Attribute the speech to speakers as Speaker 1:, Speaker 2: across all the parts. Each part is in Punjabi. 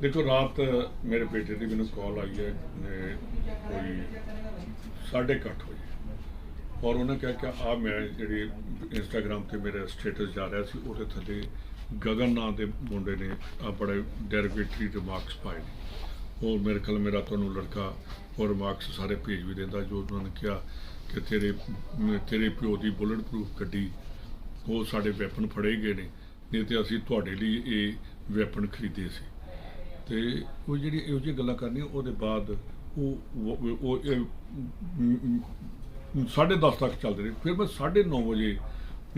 Speaker 1: ਦੇਖੋ ਰਾਤ ਮੇਰੇ ਬੇਟੇ ਦੀ ਮੈਨੂੰ ਕਾਲ ਆਈ ਹੈ ਅਹ, ਕੋਈ 8:30 ਵਜੇ। ਔਰ ਉਹਨੇ ਕਿਹਾ ਕਿ ਆ ਮੈਂ ਜਿਹੜੀ ਇੰਸਟਾਗ੍ਰam ਤੇ ਮੇਰਾ ਸਟੇਟਸ ਜਾ ਰਿਹਾ ਸੀ ਉਹਦੇ ਥੱਲੇ ਗਗਨ ਨਾਂ ਦੇ ਮੁੰਡੇ ਨੇ ਆ ਬੜੇ ਡੈਰੀਵੇਟਰੀ ਰਿਮਾਰਕਸ ਪਾਏ ਨੇ। ਉਹ ਮੇਰੇ ਖਿਆਲ ਮੇਰਾ ਤੁਹਾਨੂੰ ਲੜਕਾ ਉਹ ਰਿਮਾਰਕਸ ਸਾਰੇ ਭੇਜ ਵੀ ਦਿੰਦਾ ਜੋ ਉਹਨਾਂ ਨੇ ਕਿਹਾ ਕਿ ਤੇਰੇ ਤੇਰੇ ਪਿਓ ਦੀ ਬੁਲਟ ਪ੍ਰੂਫ ਗੱਡੀ ਉਹ ਸਾਡੇ ਵੈਪਨ ਫੜੇ ਗਏ ਨੇ ਨਹੀਂ ਤੇ ਅਸੀਂ ਤੁਹਾਡੇ ਲਈ ਇਹ ਵੈਪਨ ਖਰੀਦੇ ਸੀ। ਤੇ ਉਹ ਜਿਹੜੀ ਇਹੋ ਜਿਹੀ ਗੱਲਾਂ ਕਰਨੀਆਂ ਉਹਦੇ ਬਾਅਦ ਉਹ ਉਹ- ਉਹ ਇਹ, ਮ, ਮ, ਸਾਢੇ ਦਸ ਤੱਕ ਚੱਲਦੇ ਰਹੇ ਫਿਰ ਮੈਂ 9:30 ਵਜੇ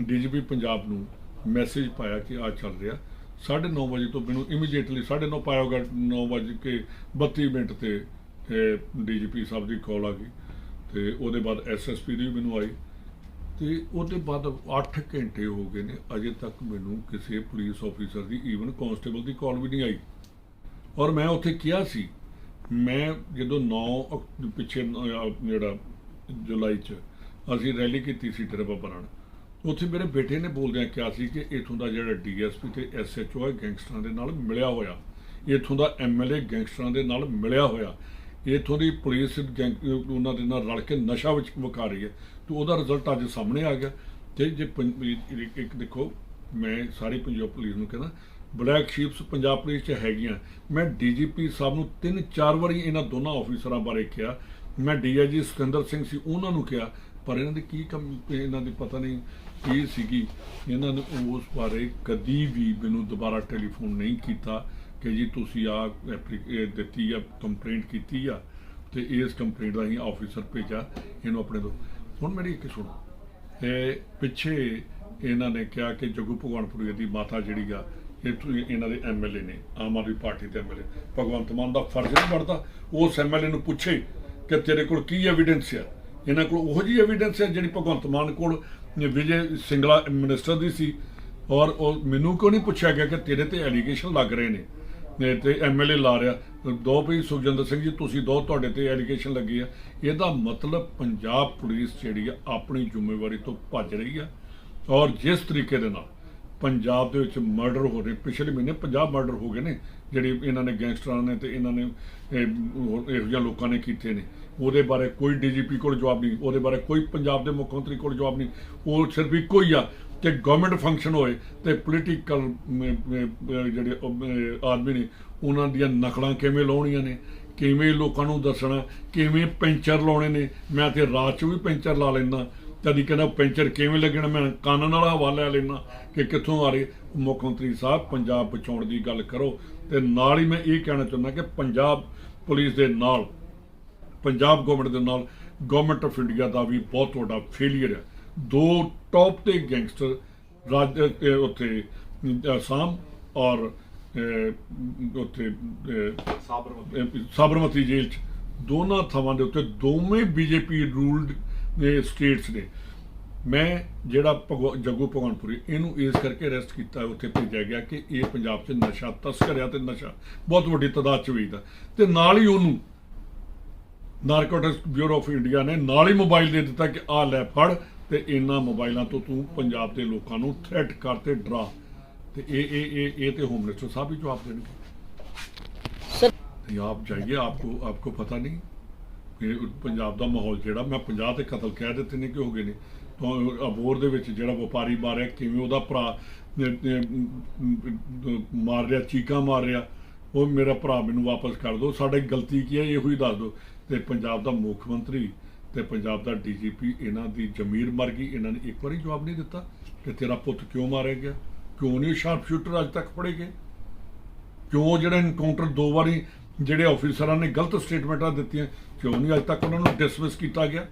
Speaker 1: ਡੀਜੀਪੀ ਪੰਜਾਬ ਨੂੰ ਮੈਸੇਜ ਪਾਇਆ ਕਿ ਆ ਚੱਲ ਰਿਹਾ। 9:30 ਵਜੇ ਤੋਂ ਮੈਨੂੰ ਇਮੀਡੀਏਟਲੀ 9:30 ਪਾਇਆ ਗਿਆ 9 ਵਜੇ ਕੇ 32 ਮਿੰਟ ਤੇ ਡੀਜੀਪੀ ਸਾਹਿਬ ਦੀ ਕਾਲ ਆ ਗਈ। ਤੇ ਉਹਦੇ ਬਾਅਦ ਐਸਐਸਪੀ ਦੀ ਵੀ ਮੈਨੂੰ ਆਈ। ਤੇ ਉਹਦੇ ਬਾਅਦ 8 ਘੰਟੇ ਹੋ ਗਏ ਨੇ ਅਜੇ ਤੱਕ ਮੈਨੂੰ ਕਿਸੇ ਪੁਲਿਸ ਆਫੀਸਰ ਦੀ ਈਵਨ ਕਾਂਸਟੇਬਲ ਦੀ ਕਾਲ ਵੀ ਨਹੀਂ ਆਈ। ਔਰ ਮੈਂ ਉੱਥੇ ਕਿਹਾ ਸੀ, ਮੈਂ ਜਦੋਂ 9 ਪਿੱਛੇ ਜਿਹੜਾ ਜੁਲਾਈ ਚ ਅਸੀਂ ਰੈਲੀ ਕੀਤੀ ਸੀ ਤੇਰੇ ਬੱਬਰਾਂ ਉੱਥੇ ਮੇਰੇ ਬੇਟੇ ਨੇ ਬੋਲਦਿਆਂ ਕਿਹਾ ਸੀ ਕਿ ਇਥੋਂ ਦਾ ਜਿਹੜਾ ਡੀਐਸਪੀ ਤੇ ਐਸਐਚਓ ਹੈ, ਗੈਂਗਸਟਰਾਂ ਦੇ ਨਾਲ ਮਿਲਿਆ ਹੋਇਆ, ਇਥੋਂ ਦਾ ਐਮਐਲਏ ਗੈਂਗਸਟਰਾਂ ਦੇ ਨਾਲ ਮਿਲਿਆ ਹੋਇਆ, ਇਥੋਂ ਦੀ ਪੁਲਿਸ ਗੈਂਗ- ਉਹਨਾਂ ਦੇ ਨਾਲ ਰਲ ਕੇ ਨਸ਼ਾ ਵਿੱਚ ਵਿਖਾ ਰਹੀ ਹੈ, ਤੇ ਉਹਦਾ ਰਿਜ਼ਲਟ ਅੱਜ ਸਾਹਮਣੇ ਆ ਗਿਆ, ਤੇ ਜੇ ਪੰ- ਇੱਕ ਦੇਖੋ, ਮੈਂ ਸਾਰੀ ਪੰਜਾਬ ਪੁਲਿਸ ਨੂੰ ਕਹਿੰਦਾ ਬਲੈਕ ਸ਼ੀਪਸ ਪੰਜਾਬ ਪੁਲਿਸ 'ਚ ਹੈਗੀਆਂ। ਮੈਂ ਡੀਜੀਪੀ ਸਾਹਿਬ ਨੂੰ ਤਿੰਨ, ਚਾਰ ਵਾਰੀ ਇਹਨਾਂ ਦੋਨਾਂ ਆਫੀਸਰਾਂ ਬਾਰੇ ਕਿਹਾ। ਮੈਂ ਡੀਆਈਜੀ ਸੁਖਿੰਦਰ ਸਿੰਘ ਸੀ, ਉਹਨਾਂ ਨੂੰ ਕਿਹਾ, ਪਰ ਇਹਨਾਂ ਦੇ ਕੀ ਕੰਮ ਇਹਨਾਂ ਦੀ ਪਤਾ ਨਹੀਂ ਕੀ ਸੀਗੀ। ਇਹਨਾਂ ਨੇ ਉਸ ਬਾਰੇ ਕਦੀ ਵੀ ਮੈਨੂੰ ਦੁਬਾਰਾ ਟੈਲੀਫੋਨ ਨਹੀਂ ਕੀਤਾ ਕਿ ਜੀ ਤੁਸੀਂ ਆ ਦਿੱਤੀ ਆ ਕੰਪਲੇਂਟ ਕੀਤੀ ਆ, ਤੇ ਇਸ ਕੰਪਲੇਂਟ ਦਾ ਹੀ ਆਫੀਸਰ ਭੇਜਾ ਇਹਨੂੰ ਆਪਣੇ ਤੋਂ। ਹੁਣ ਮੇਰੀ ਇੱਕ ਸੁਣੋ। ਇਹ ਪਿੱਛੇ ਇਹਨਾਂ ਨੇ ਕਿਹਾ ਕਿ ਜਗੂ ਭਗਵਾਨਪੁਰੀ ਦੀ ਮਾਤਾ ਜਿਹੜੀ ਆ ਇਹਨਾਂ ਦੇ ਐਮਐਲਏ ਨੇ, ਆਮ ਆਦਮੀ ਪਾਰਟੀ ਦੇ ਐਮਐਲਏ ਭਗਵੰਤ ਮਾਨ ਦਾ ਫਰਜ਼ ਨਹੀਂ ਬਣਦਾ, ਉਸ ਐਮਐਲਏ ਨੂੰ ਪੁੱਛੇ ਕਿ ਤੇਰੇ ਕੋਲ ਕੀ ਐਵੀਡੈਂਸ ਆ। ਇਹਨਾਂ ਕੋਲ ਉਹੋ ਜੀ ਐਵੀਡੈਂਸ ਹੈ ਜਿਹੜੀ ਭਗਵੰਤ ਮਾਨ ਕੋਲ ਵਿਜੇ ਸਿੰਗਲਾ ਮਿਨਿਸਟਰ ਦੀ ਸੀ। ਔਰ ਉਹ ਮੈਨੂੰ ਕਿਉਂ ਨਹੀਂ ਪੁੱਛਿਆ ਗਿਆ ਕਿ ਤੇਰੇ ਤੇ ਐਲੀਗੇਸ਼ਨ ਲੱਗ ਰਹੇ ਨੇ? ਨੇ ਤੇ ਐਮਐਲਏ ਲਾ ਰਿਹਾ। ਦੋ ਵੀ ਸੁਖਜਿੰਦਰ ਸਿੰਘ ਜੀ, ਤੁਸੀਂ ਦੋ ਤੁਹਾਡੇ ਤੇ ਐਲੀਗੇਸ਼ਨ ਲੱਗੀ ਆ। ਇਹਦਾ ਮਤਲਬ ਪੰਜਾਬ ਪੁਲਿਸ ਜਿਹੜੀ ਆ ਆਪਣੀ ਜ਼ਿੰਮੇਵਾਰੀ ਤੋਂ ਭੱਜ ਰਹੀ ਆ। ਔਰ ਜਿਸ ਤਰੀਕੇ ਦੇ ਨਾਲ ਪੰਜਾਬ ਦੇ ਵਿੱਚ ਮਰਡਰ ਹੋ ਰਹੇ, ਪਿਛਲੇ ਮਹੀਨੇ ਪੰਜਾਬ ਮਰਡਰ ਹੋ ਗਏ ਨੇ, ਜਿਹੜੇ ਇਹਨਾਂ ਨੇ ਗੈਂਗਸਟਰਾਂ ਨੇ ਤੇ ਇਹਨਾਂ ਨੇ ਇਹੋ ਜਿਹੇ ਲੋਕਾਂ ਨੇ ਕੀਤੇ ਨੇ। ਉਹਦੇ ਬਾਰੇ ਕੋਈ ਡੀਜੀਪੀ ਕੋਲ ਜਵਾਬ ਨਹੀਂ, ਉਹਦੇ ਬਾਰੇ ਕੋਈ ਪੰਜਾਬ ਦੇ ਮੁੱਖ ਮੰਤਰੀ ਕੋਲ ਜਵਾਬ ਨਹੀਂ। ਉਹ ਸਿਰਫ ਇੱਕੋ ਹੀ ਆ ਕਿ ਗਵਰਨਮੈਂਟ ਫੰਕਸ਼ਨ ਹੋਏ ਤੇ ਪੋਲੀਟੀਕਲ ਜਿਹੜੇ ਆਦਮੀ ਨੇ, ਉਹਨਾਂ ਦੀਆਂ ਨਕਲਾਂ ਕਿਵੇਂ ਲਾਉਣੀਆਂ ਨੇ, ਕਿਵੇਂ ਲੋਕਾਂ ਨੂੰ ਦੱਸਣਾ, ਕਿਵੇਂ ਪੈਂਚਰ ਲਾਉਣੇ ਨੇ। ਮੈਂ ਤੇ ਰਾਤ 'ਚ ਵੀ ਪੈਂਚਰ ਲਾ ਲੈਂਦਾ ਕਦੀ ਕਹਿੰਦਾ ਪੈਂਚਰ ਕਿਵੇਂ ਲੱਗਣਾ? ਮੈਂ ਕੰਨ ਨਾਲ ਹਵਾਲਾ ਲੈਣਾ ਕਿ ਕਿੱਥੋਂ ਆ ਰਹੀ ਮੁੱਖ ਮੰਤਰੀ ਸਾਹਿਬ ਪੰਜਾਬ ਬਚਾਉਣ ਦੀ ਗੱਲ ਕਰੋ। ਤੇ ਨਾਲ ਹੀ ਮੈਂ ਇਹ ਕਹਿਣਾ ਚਾਹੁੰਦਾ ਕਿ ਪੰਜਾਬ ਪੁਲਿਸ ਦੇ ਨਾਲ ਪੰਜਾਬ ਗਵਰਨਮੈਂਟ ਦੇ ਨਾਲ ਗਵਰਨਮੈਂਟ ਆਫ ਇੰਡੀਆ ਦਾ ਵੀ ਬਹੁਤ ਵੱਡਾ ਫੇਲਿਅਰ ਹੈ। ਦੋ ਟੌਪ ਤੇ ਗੈਂਗਸਟਰ ਰਾਜ ਉੱਥੇ ਅਸਾਮ ਔਰ ਉੱਥੇ
Speaker 2: ਸਾਬਰਮਤੀ।
Speaker 1: ਸਾਬਰਮਤੀ ਜੇਲ੍ਹ 'ਚ। ਦੋਨਾਂ ਥਾਵਾਂ ਦੇ ਉੱਤੇ ਦੋਵੇਂ ਬੀਜੇਪੀ ਰੂਲਡ ਦੇ ਸਟੇਟਸ ਨੇ ਮੈਂ ਜਿਹੜਾ ਜੱਗੂ ਭਗਵਾਨਪੁਰੀ ਇਹਨੂੰ ਇਸ ਕਰਕੇ ਅਰੈਸਟ ਕੀਤਾ ਉੱਥੇ ਭੇਜਿਆ ਗਿਆ ਕਿ ਇਹ ਪੰਜਾਬ 'ਚ ਨਸ਼ਾ ਤਸਕਰ ਆ ਤੇ ਨਸ਼ਾ ਬਹੁਤ ਵੱਡੀ ਤਾਦਾਦ 'ਚ ਵੇਚਦਾ। ਤੇ ਨਾਲ ਹੀ ਉਹਨੂੰ ਨਾਰਕੋਟਿਕਸ ਬਿਊਰੋ ਆਫ ਇੰਡੀਆ ਨੇ ਨਾਲ ਹੀ ਮੋਬਾਈਲ ਦੇ ਦਿੱਤਾ ਕਿ ਆਹ ਲੈ ਫੜ ਤੇ ਇਹਨਾਂ ਮੋਬਾਈਲਾਂ ਤੋਂ ਤੂੰ ਪੰਜਾਬ ਦੇ ਲੋਕਾਂ ਨੂੰ ਥ੍ਰੈਟ ਕਰ ਤੇ ਡਰਾ। ਤੇ ਇਹ ਇਹ ਇਹ ਇਹ ਤੇ ਹੋਮ ਮਿਨਿਸਟਰ ਸਾਹਿਬ ਹੀ ਜਵਾਬ ਦੇਣਗੇ। ਤੇ ਆਪ ਜਾਈਏ ਆਪਕੋ ਆਪਕੋ ਪਤਾ ਨਹੀਂ। ਕਿ ਪੰਜਾਬ ਦਾ ਮਾਹੌਲ ਜਿਹੜਾ, ਮੈਂ 50 ਤੇ ਕਤਲ ਕਹਿ ਦਿੱਤੇ ਨੇ ਕਿ ਹੋ ਗਏ ਨੇ। ਤਾਂ ਅਬੋਰ ਦੇ ਵਿੱਚ ਜਿਹੜਾ ਵਪਾਰੀ ਮਾਰਿਆ, ਕਿਵੇਂ ਉਹਦਾ ਭਰਾ ਮਾਰ ਰਿਹਾ, ਚੀਕਾਂ ਮਾਰ ਰਿਹਾ, ਉਹ ਮੇਰਾ ਭਰਾ ਮੈਨੂੰ ਵਾਪਸ ਕਰ ਦਿਓ। ਸਾਡੇ ਗਲਤੀ ਕੀ ਹੈ, ਇਹੋ ਹੀ ਦੱਸ ਦਿਓ। ਤੇ ਪੰਜਾਬ ਦਾ ਮੁੱਖ ਮੰਤਰੀ ਤੇ ਪੰਜਾਬ ਦਾ ਡੀਜੀਪੀ, ਇਹਨਾਂ ਦੀ ਜ਼ਮੀਰ ਮਰ ਗਈ। ਇਹਨਾਂ ਨੇ ਇੱਕ ਵਾਰੀ ਜਵਾਬ ਨਹੀਂ ਦਿੱਤਾ ਕਿ ਤੇਰਾ ਪੁੱਤ ਕਿਉਂ ਮਾਰਿਆ ਗਿਆ? ਕਿਉਂ ਨਹੀਂ ਸ਼ਾਰਪ ਸ਼ੂਟਰ ਅੱਜ ਤੱਕ ਫੜੇ ਗਏ? ਕਿਉਂ ਜਿਹੜਾ ਇਨਕਾਊਂਟਰ ਦੋ ਵਾਰੀ ਜਿਹੜੇ ਆਫੀਸਰਾਂ ਨੇ ਗਲਤ ਸਟੇਟਮੈਂਟਾਂ ਦਿੱਤੀਆਂ, ਕਿਉਂ ਨਹੀਂ? ਅੱਜ ਤੱਕ ਉਹਨਾਂ ਨੂੰ ਡਿਸਮਿਸ ਕੀਤਾ ਗਿਆ।